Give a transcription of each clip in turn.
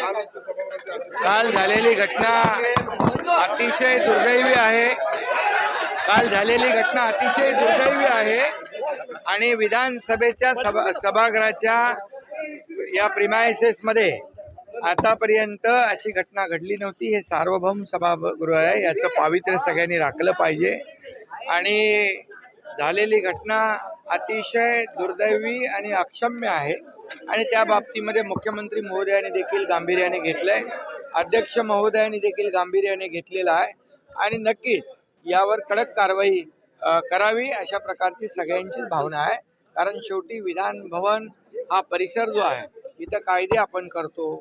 काल झालेली घटना अतिशय दुर्दैवी आहे. काल झालेली घटना अतिशय दुर्दैवी आहे. आणि विधानसभेच्या सभा सभागृहाच्या या प्रिमायसेसमध्ये आतापर्यंत अशी घटना घडली नव्हती. हे सार्वभौम सभागृह आहे. याचं पावित्र्य सगळ्यांनी राखलं पाहिजे. आणि झालेली घटना अतिशय दुर्दैवी आणि अक्षम्य आहे. आणि त्या बाबतीमध्ये मुख्यमंत्री महोदयाने देखील गांभीर्याने घेतलंय. अध्यक्ष महोदयांनी देखील गांभीर्याने घेतलेला आहे. आणि नक्कीच यावर कडक कारवाई करावी अशा प्रकारची सगळ्यांचीच भावना आहे. कारण शेवटी विधान भवन हा परिसर जो आहे इथं कायदे आपण करतो.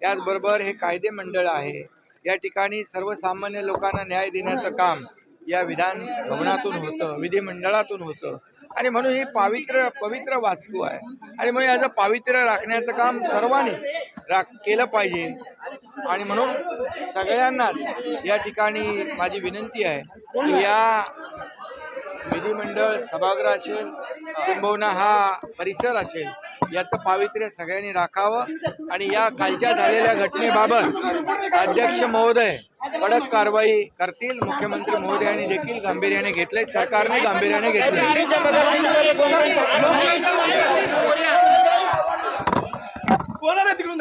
त्याचबरोबर हे कायदे मंडळ आहे. या ठिकाणी सर्वसामान्य लोकांना न्याय देण्याचं काम या विधान भवनातून होतं विधिमंडळातून होतं. आणि म्हणून ही पावित्र पवित्र वास्तू आहे. आणि म्हणून याचं पावित्र्य राखण्याचं काम सर्वांनी राख केलं पाहिजे. आणि म्हणून सगळ्यांनाच या ठिकाणी माझी विनंती आहे की या विधिमंडळ सभागृह असेल किंबहुना हा परिसर असेल याचं पावित्र्य सगळ्यांनी राखावं आणि या कालच्या झालेल्या घटनेबाबत अध्यक्ष महोदय कडक कारवाई करतील. मुख्यमंत्री महोदयांनी देखील गांभीर्याने घेतलंय. सरकारने गांभीर्याने घेतले कोणाला तिकडून